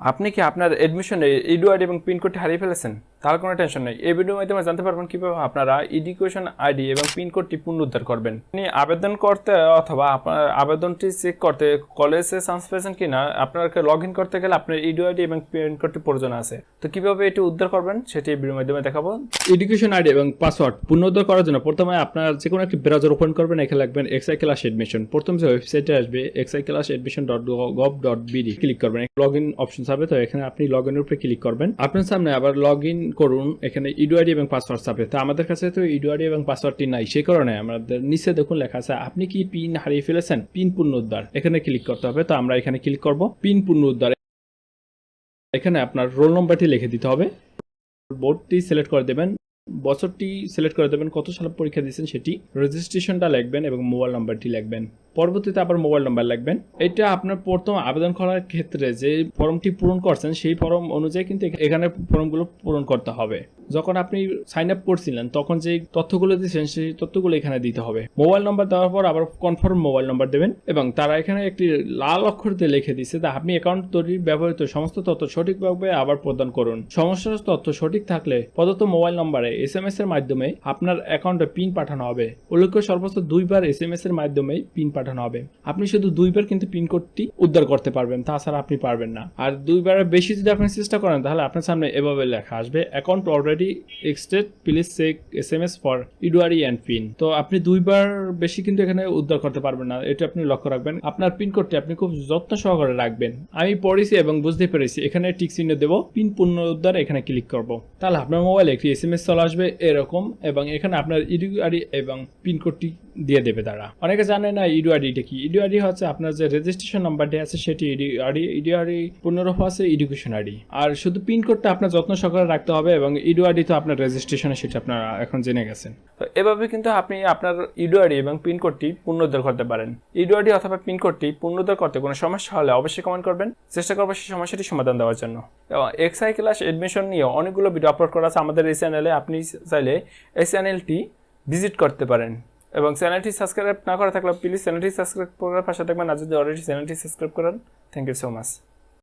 আপনি কি আপনার এডমিশন ইডুআইডি এবং পিনকোডটি হারিয়ে ফেলেছেন? তাহলে কোনো টেনশন নেই। এই ভিডিওর মাধ্যমে জানতে পারবেন কীভাবে আপনারা এডুকেশন আইডি এবং পিনকোডটি পুনরুদ্ধার করবেন। আপনি আবেদন করতে অথবা আপনার আবেদনটি চেক করতে কলেজে চান্স পেয়েছেন কিনা, আপনাকে লগ ইন করতে গেলে আপনার ইডিও আইডি এবং পিনকোডটি প্রয়োজন আছে। তো কীভাবে এটি উদ্ধার করবেন, সেটি এই ভিডিওর মাধ্যমে দেখাবো। এডুকেশন আইডি এবং পাসওয়ার্ড পুনরুদ্ধার করার জন্য প্রথমে আপনার যে কোনো একটি ব্রাউজার ওপেন করবেন, এখানে লাগবেন এক্সআই ক্লাস এডমিশন প্রথম যে ওয়েবসাইটে আসবে XI class admission dot gov dot BD click করবেন। লগ ইন অপশন হবে, তো এখানে আপনি লগ ইনের উপরে ক্লিক করবেন। আপনার সামনে আবার লগ ইন করুন, এখানে ইডুআইডি এবং পাসওয়ার্ড চাপে। তো আমাদের কাছে তো ইডুআইডি এবং পাসওয়ার্ডটি নাই সেই কারণে আমাদের নিচে দেখুন লেখা আছে, আপনি কি পিন হারিয়ে ফেলেছেন? পিন পুনরুদ্ধার এখানে ক্লিক করতে হবে, তো আমরা এখানে ক্লিক করব। পিন পুনরুদ্ধার এখানে আপনার রোল নম্বরটি লিখে দিতে হবে। বোর্ডটি সিলেক্ট করে দেবেন। বছরটি সিলেক্ট করে দেবেন, কত সালে পরীক্ষা দিয়েছেন সেটি রেজিস্ট্রেশনটা লিখবেন এবং মোবাইল নাম্বারটি লিখবেন। পরবর্তীতে আবার মোবাইল নাম্বার লিখবেন। এটা আপনার প্রথম আবেদন করার ক্ষেত্রে যে ফর্মটি পূরণ করছেন, সেই ফর্ম অনুযায়ী কিন্তু এখানে ফর্মগুলো পূরণ করতে হবে। যখন আপনি সাইন আপ করছিলেন, তখন যে তথ্যগুলো দিয়েছেন, সেই তথ্যগুলো এখানে দিতে হবে। মোবাইল নাম্বার দেওয়ার পর আবার কনফার্ম মোবাইল নাম্বার দেবেন এবং তারা এখানে একটি লাল অক্ষর দিয়ে লিখে দিচ্ছে তা আপনি অ্যাকাউন্ট তৈরির ব্যবহৃত সমস্ত তথ্য সঠিকভাবে আবার প্রদান করুন। সমস্ত তথ্য সঠিক থাকলে প্রদত্ত মোবাইল নম্বরে এস এম এস এর মাধ্যমে আপনার অ্যাকাউন্টে পিন পাঠানো হবে। উল্লেখ্য, সর্বোচ্চ দুইবার এস এম এস এর মাধ্যমে পিন পাঠানো হবে। আপনি শুধু দুইবার কিন্তু পিন কোডটি উদ্ধার করতে পারবেন, তাছাড়া আপনি পারবেন না। আর দুইবারের বেশি যদি আপনি চেষ্টা করেন, তাহলে আপনার সামনে এভাবে লেখা আসবে account already existed please check S M S for ইডুয়ারি and pin তো আপনি দুইবার বেশি কিন্তু এখানে উদ্ধার করতে পারবেন না, এটা আপনি লক্ষ্য রাখবেন। আপনার পিন কোডটি আপনি খুব যত্ন সহকারে রাখবেন। আমি পড়েছি এবং বুঝতে পেরেছি, এখানে টিক চিহ্ন দেবো পিন পুনরুদ্ধার এখানে ক্লিক করব। তাহলে আপনার মোবাইলে একটি এস এম এস চলে আসবে এরকম এবং এখানে আপনার ইডুয়ারি এবং পিন কোডটি দিয়ে দেবে তারা। অনেকে জানে না ইডুয়ারিটা কি। ইডুয়ারি হচ্ছে আপনার যে রেজিস্ট্রেশন নাম্বারটি আছে সেটি ইডুয়ারি ইডুয়ারি পুনরূপ আছে ইডুকেশন আইডি আর শুধু পিন কোডটা আপনার যত্ন সহকারে রাখতে হবে এবং ইডুয়ারি তো আপনার রেজিস্ট্রেশনে সেটা আপনারা এখন জেনে গেছেন। তো এভাবে কিন্তু আপনি আপনার ইডুয়ারি এবং পিন কোডটি পুনরুদ্ধার করতে পারেন। ইডুয়ারি অথবা পিন কোডটি পুনরুদ্ধার করতে কোনো সমস্যা হলে অবশ্যই কমেন্ট করবেন। চেষ্টা করব সেই সমস্যাটি সমাধান দেওয়ার জন্য। এবং এক্সআই ক্লাস এডমিশন নিয়ে অনেকগুলো ভিডিও আপলোড করা আছে আমাদের এই চ্যানেলে আপনি চাইলে এই চ্যানেলটি ভিজিট করতে পারেন। এবং চ্যানেলটি সাবস্ক্রাইব না করা থাকলে প্লিজ চ্যানেলটি সাবস্ক্রাইব করার পাশে থাকবেন। আর যদি অলরেডি চ্যানেলটি সাবস্ক্রাইব করেন থ্যাংক ইউ সো মাচ